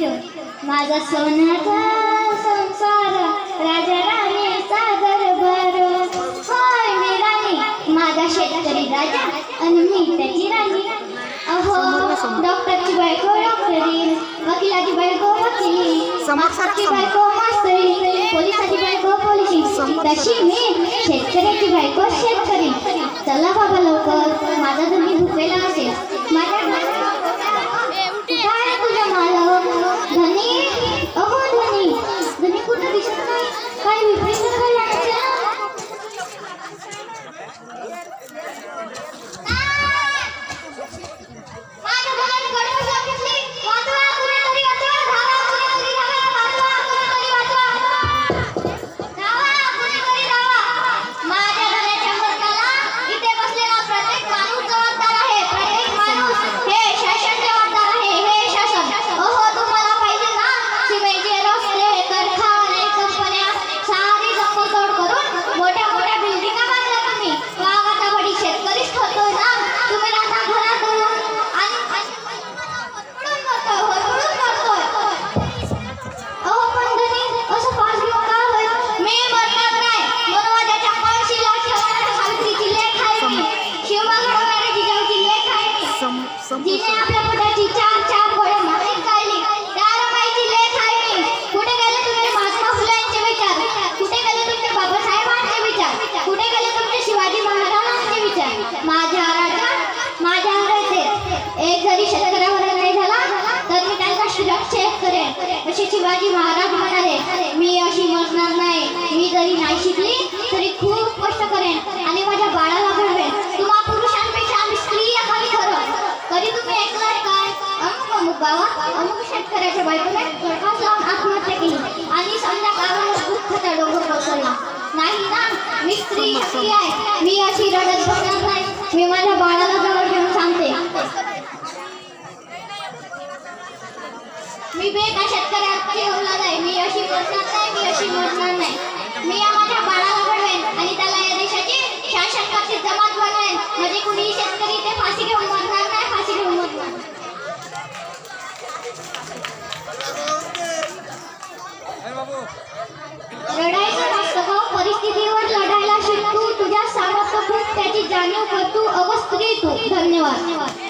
गणित माझा सोन्याचा संसार राजा राणीचा दरबार. होय मी राणी माझा शेतकरी राजा आणि मी त्याची राणी. अहो डॉक्टरची बायको डॉक्टरी वकिलाची बायको वकिली मास्तरची. बायको मास्तरी पोलिसाची बायको पोलिसी तशी मी शेतकऱ्याची बायको शेतकरी माझ्या जिने आपल्या पोटाची चार चार गोळे मातीत काढली. त्या रमाईची लेख आहे मी. कुठे गेले तुमचे महात्मा फुलेंचे विचार? कुठे गेले तुमचे बाबासाहेबांचे विचार? कुठे गेले तुमचे शिवाजी महाराजांचे विचार? माझ्या राजा माझ्या हरायचे एक जरी शेतकऱ्यावर नाही झाला तर मी त्यांचा शिरक्षेप करेन. असे शिवाजी महाराज म्हणाले मी अशी मरणार नाही. मी जरी नाही शिकली अमुक अमुक शेतकऱ्याच्या बायकोने गळफास लावून आत्महत्या केली आणि संध्याकाळवर दुःखाचा डोंगर कोसळला नाही ना मी स्त्री शक्ती आहे मी अशी रडत बसणार नाही मी माझ्या बाळाला जवळ घेऊन सांगते मी बेका शेतकऱ्याची 你玩，你玩。